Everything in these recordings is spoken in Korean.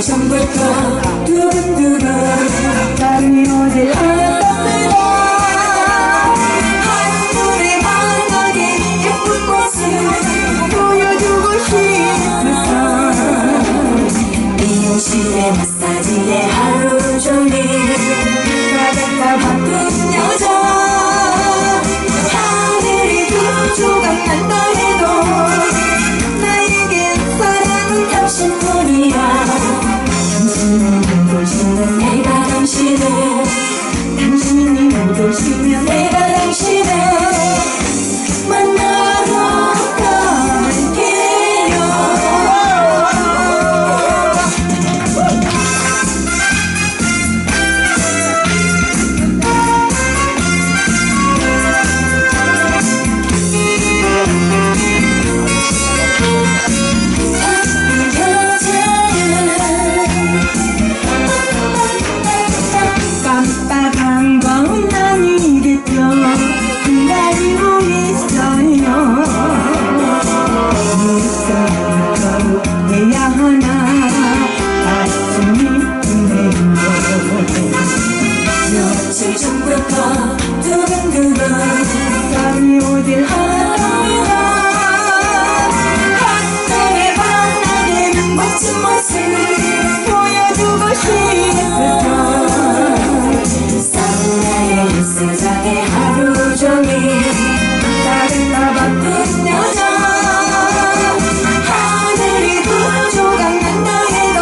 지금부터 두근두근 다른 어딜 알았답니다. 한눈에 반하게 예쁜 모습 보여주고 싶어서 미용실에 마사지에 you. 마음이 나를 다 바꾼 여자. 하늘이 두 조각 난다 해도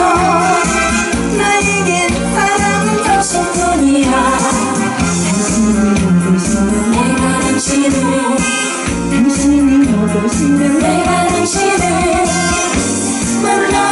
나에겐 사랑은 당신 뿐이야. 당신을 모두 쓰는 내가 당신을 당신을 모두 쓰는 내가 당신을 몰라.